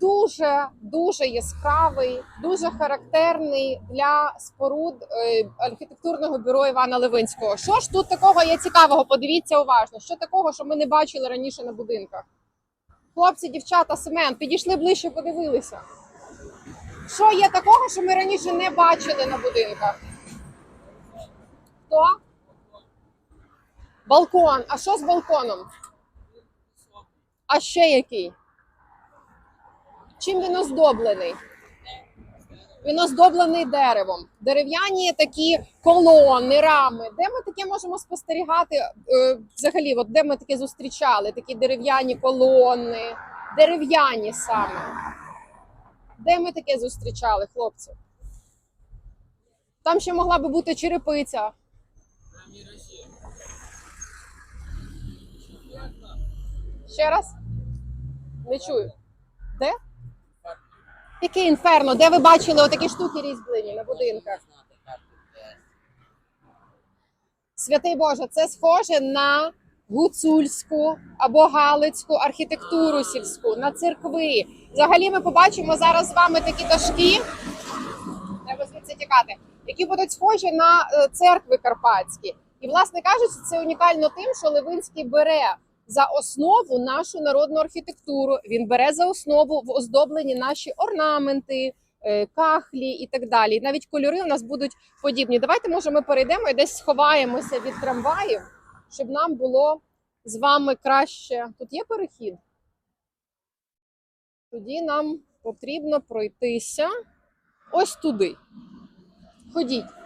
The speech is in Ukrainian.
дуже дуже яскравий, дуже характерний для споруд е, архітектурного бюро Івана Левинського. Що ж тут такого є цікавого? Подивіться уважно, що такого, що ми не бачили раніше на будинках. Хлопці, дівчата, Семен, підійшли ближче, подивилися. Що є такого, що ми раніше не бачили на будинках? Хто? Балкон. А що з балконом? А ще який? Чим він оздоблений? Він оздоблений деревом. Дерев'яні такі колони, рами. Де ми таке можемо спостерігати? е, взагалі, от де ми таке зустрічали? Такі дерев'яні колони, дерев'яні саме. Де ми таке зустрічали, хлопці? Там ще могла би бути черепиця. Ще раз? Не чую. Де? Яке інферно? Де ви бачили отакі штуки різьблені на будинках? Святий Боже, це схоже на гуцульську або галицьку архітектуру сільську, на церкви. Взагалі ми побачимо зараз з вами такі дошки. Треба звідси тікати, які будуть схожі на е, церкви карпатські. І, власне кажучи, це унікально тим, що Левинський бере за основу нашу народну архітектуру. Він бере за основу в оздобленні наші орнаменти, е, кахлі і так далі. Навіть кольори у нас будуть подібні. Давайте, може, ми перейдемо і десь сховаємося від трамваїв, щоб нам було з вами краще. Тут є перехід. Тоді нам потрібно пройтися ось туди. Ходіть.